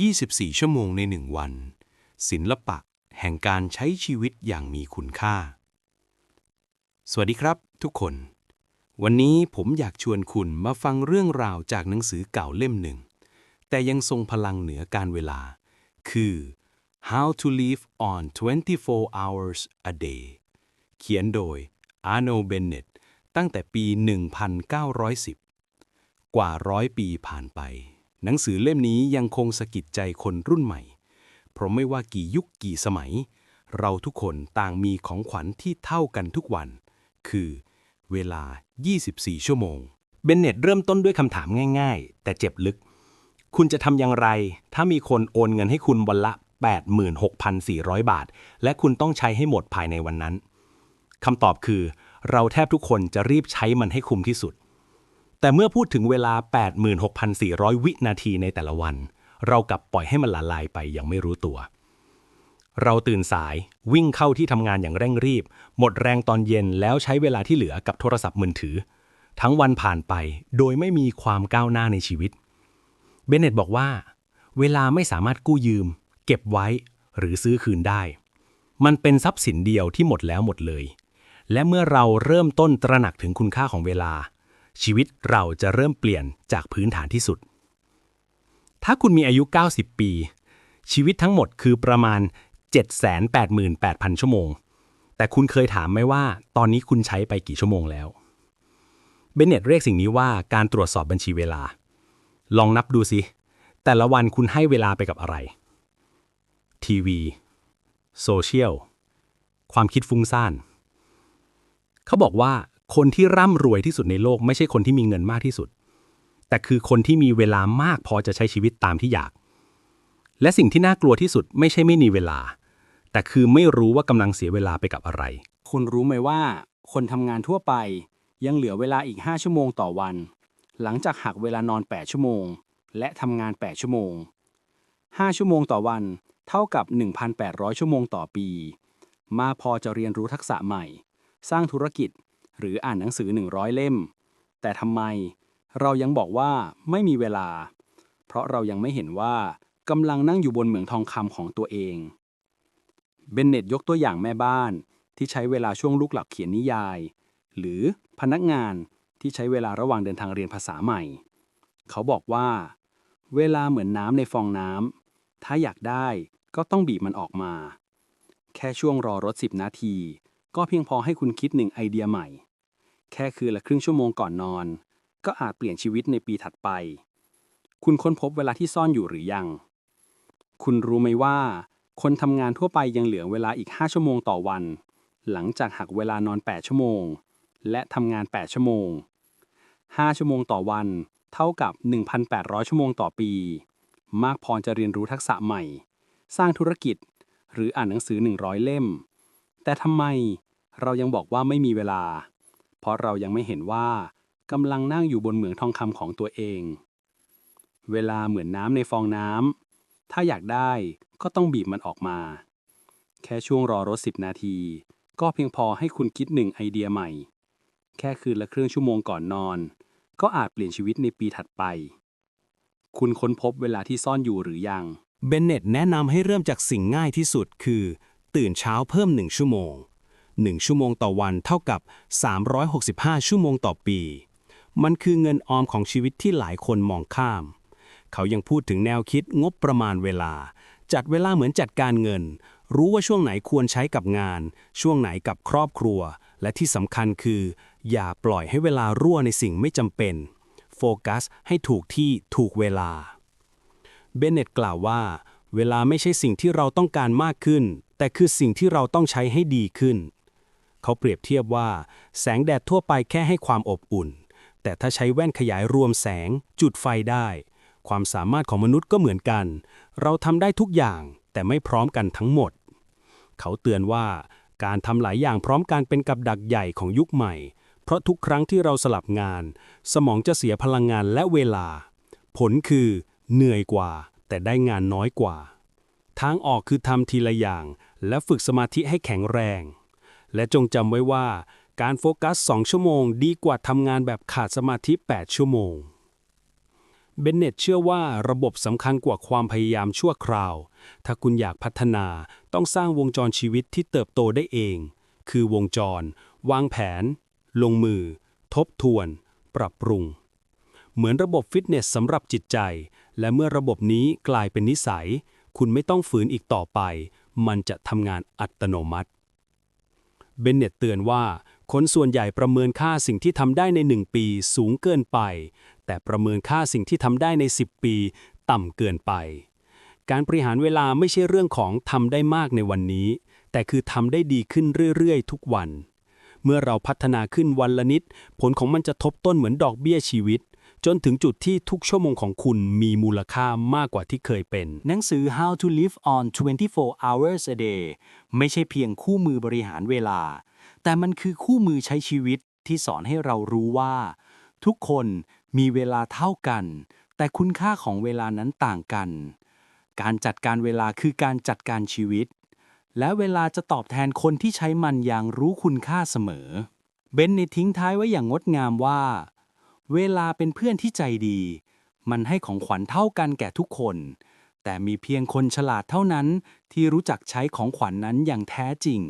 24 ชั่วโมงในหนึ่งวัน ศิลปะแห่งการใช้ชีวิตอย่างมีคุณค่า สวัสดีครับทุกคน วันนี้ผมอยากชวนคุณมาฟังเรื่องราวจากหนังสือเก่าเล่มหนึ่ง แต่ยังทรงพลังเหนือการเวลา คือ How to Live on 24 Hours a Day เขียนโดย Arno Bennett ตั้งแต่ปี 1910 กว่าร้อยปีผ่านไป หนังสือเล่มนี้ยังคงสะกิดใจคนรุ่นใหม่ เพราะไม่ว่ากี่ยุคกี่สมัย เราทุกคนต่างมีของขวัญที่เท่ากันทุกวัน คือ เวลา 24 ชั่วโมง เบนเน็ตเริ่มต้นด้วยคำถามง่าย ๆ แต่เจ็บลึก คุณจะทำอย่างไร ถ้ามีคนโอนเงินให้คุณวันละ 86,400 บาท และคุณต้องใช้ให้หมดภายในวันนั้นคำตอบคือ เราแทบทุกคนจะรีบใช้มันให้คุ้มที่สุด แต่เมื่อพูดถึงเวลา 86,400 วินาทีในแต่ละวัน เรากลับปล่อยให้มันละลายไปอย่างไม่รู้ตัว เราตื่นสายวิ่งเข้าที่ทำงานอย่างเร่งรีบ หมดแรงตอนเย็นแล้วใช้เวลาที่เหลือกับโทรศัพท์มือถือ ทั้งวันผ่านไปโดยไม่มีความก้าวหน้าในชีวิต เบนเน็ตบอกว่า เวลาไม่สามารถกู้ยืม เก็บไว้หรือซื้อคืนได้ มันเป็นทรัพย์สินเดียวที่หมดแล้วหมดเลย และเมื่อเราเริ่มต้นตระหนักถึงคุณค่าของเวลา ชีวิตเราจะเริ่มเปลี่ยนจากพื้นฐานที่สุด ถ้าคุณมีอายุ 90 ปี ชีวิตทั้งหมดคือประมาณ 788,000 ชั่วโมง แต่คุณเคยถามไหมว่า ตอนนี้คุณใช้ไปกี่ชั่วโมงแล้ว เบนเน็ตเรียกสิ่งนี้ว่าการตรวจสอบบัญชีเวลา ลองนับดูสิ แต่ละวันคุณให้เวลาไปกับอะไร ทีวี โซเชียล ความคิดฟุ้งซ่าน เขาบอกว่า คนที่ร่ำรวยที่สุดในโลก ไม่ใช่คนที่มีเงินมากที่สุด แต่คือคนที่มีเวลามากพอจะใช้ชีวิตตามที่อยาก และสิ่งที่น่ากลัวที่สุดไม่ใช่ไม่มีเวลา แต่คือไม่รู้ว่ากำลังเสียเวลาไปกับอะไร คุณรู้ไหมว่า คนทำงานทั่วไปยังเหลือเวลาอีก 5 ชั่วโมงต่อวัน หลังจากหักเวลานอน 8 ชั่วโมง และทำงาน 8 ชั่วโมง 5 ชั่วโมงต่อวัน เท่ากับ 1,800 ชั่วโมงต่อปี มาพอจะเรียนรู้ทักษะใหม่ สร้างธุรกิจ หรืออ่านหนังสือ 100 เล่ม แต่ทำไมเรายังบอกว่าไม่มีเวลา เพราะเรายังไม่เห็นว่ากำลังนั่งอยู่บนเหมืองทองคำของตัวเอง เบนเน็ตยกตัวอย่างแม่บ้านที่ใช้เวลาช่วงลูกหลับเขียนนิยาย หรือพนักงานที่ใช้เวลาระหว่างเดินทางเรียนภาษาใหม่ เขาบอกว่า เวลาเหมือนน้ำในฟองน้ำถ้าอยากได้ก็ต้องบีบมันออกมา แค่ช่วงรอรถ 10 นาที ก็เพียงพอให้คุณคิดหนึ่งไอเดียใหม่ แค่คืนละครึ่งชั่วโมงก่อนนอน ก็อาจเปลี่ยนชีวิตในปีถัดไป คุณค้นพบเวลาที่ซ่อนอยู่หรือยัง คุณรู้ไหมว่า คนทำงานทั่วไปยังเหลือเวลาอีก 5 ชั่วโมงต่อวัน หลังจากหักเวลานอน 8 ชั่วโมง และทำงาน 8 ชั่วโมง 5 ชั่วโมงต่อวัน เท่ากับ 1,800 ชั่วโมงต่อปี มากพอจะเรียนรู้ทักษะใหม่ สร้างธุรกิจ หรืออ่านหนังสือ 100 เล่ม แต่ทำไมเรายังบอกว่าไม่มีเวลา เพราะเรายังไม่เห็นว่ากำลังนั่งอยู่บนเหมืองทองคำของตัวเอง เวลาเหมือนน้ำในฟองน้ำถ้าอยากได้ก็ต้องบีบมันออกมา แค่ช่วงรอรถ 10 นาที ก็เพียงพอให้คุณคิดหนึ่งไอเดียใหม่ แค่คืนละครึ่งชั่วโมงก่อนนอน ก็อาจเปลี่ยนชีวิตในปีถัดไป คุณค้นพบเวลาที่ซ่อนอยู่หรือยัง เบนเน็ตแนะนำให้เริ่มจากสิ่งง่ายที่สุดคือ ตื่นเช้าเพิ่ม 1 ชั่วโมง 1 ชั่วโมงต่อวันเท่ากับ 365 ชั่วโมงต่อปี มันคือเงินออมของชีวิตที่หลายคนมองข้าม เขายังพูดถึงแนวคิดงบประมาณเวลา จัดเวลาเหมือนจัดการเงิน รู้ว่าช่วงไหนควรใช้กับงาน ช่วงไหนกับครอบครัว และที่สำคัญคือ อย่าปล่อยให้เวลารั่วในสิ่งไม่จำเป็น โฟกัสให้ถูกที่ถูกเวลา เบนเน็ตกล่าวว่าเวลาไม่ใช่สิ่งที่เราต้องการมากขึ้น แต่คือสิ่งที่เราต้องใช้ให้ดีขึ้น เขาเปรียบเทียบว่า แสงแดดทั่วไปแค่ให้ความอบอุ่น แต่ถ้าใช้แว่นขยายรวมแสง จุดไฟได้ ความสามารถของมนุษย์ก็เหมือนกัน เราทำได้ทุกอย่าง แต่ไม่พร้อมกันทั้งหมด เขาเตือนว่า การทำหลายอย่างพร้อมกันเป็นกับดักใหญ่ของยุคใหม่ เพราะทุกครั้งที่เราสลับงาน สมองจะเสียพลังงานและเวลา ผลคือ เหนื่อยกว่า แต่ได้งานน้อยกว่าทางออกคือทำทีละอย่าง และฝึกสมาธิให้แข็งแรง และจงจำไว้ว่า การโฟกัส 2 ชั่วโมงดีกว่าทำงานแบบขาดสมาธิ 8 ชั่วโมง เบนเนตเชื่อว่าระบบสำคัญกว่าความพยายามชั่วคราว ถ้าคุณอยากพัฒนาต้องสร้างวงจรชีวิตที่เติบโตได้เอง คือวงจร วางแผน ลงมือ ทบทวน ปรับปรุง เหมือนระบบฟิตเนสสำหรับจิตใจ และเมื่อระบบนี้กลายเป็นนิสัย คุณไม่ต้องฝืนอีกต่อไป มันจะทำงานอัตโนมัติ เบนเน็ตเตือนว่า คนส่วนใหญ่ประเมินค่าสิ่งที่ทำได้ใน 1 ปีสูงเกินไป แต่ประเมินค่าสิ่งที่ทำได้ใน 10 ปี ต่ำเกินไป การบริหารเวลาไม่ใช่เรื่องของทำได้มากในวันนี้ แต่คือทำได้ดีขึ้นเรื่อยๆ ทุกวัน เมื่อเราพัฒนาขึ้นวันละนิด ผลของมันจะทบต้นเหมือนดอกเบี้ยชีวิต จนถึงจุดที่ทุกชั่วโมงของคุณมีมูลค่ามากกว่าที่เคยเป็น หนังสือ How to Live on 24 Hours a Day ไม่ใช่เพียงคู่มือบริหารเวลา แต่มันคือคู่มือใช้ชีวิตที่สอนให้เรารู้ว่า ทุกคนมีเวลาเท่ากัน แต่คุณค่าของเวลานั้นต่างกัน การจัดการเวลาคือการจัดการชีวิต และเวลาจะตอบแทนคนที่ใช้มันอย่างรู้คุณค่าเสมอ เบนในทิ้งท้ายไว้อย่างงดงามว่า เวลาเป็นเพื่อนที่ใจดี มันให้ของขวัญเท่ากันแก่ทุกคน แต่มีเพียงคนฉลาดเท่านั้นที่รู้จักใช้ของขวัญนนั้นอย่างแท้จริง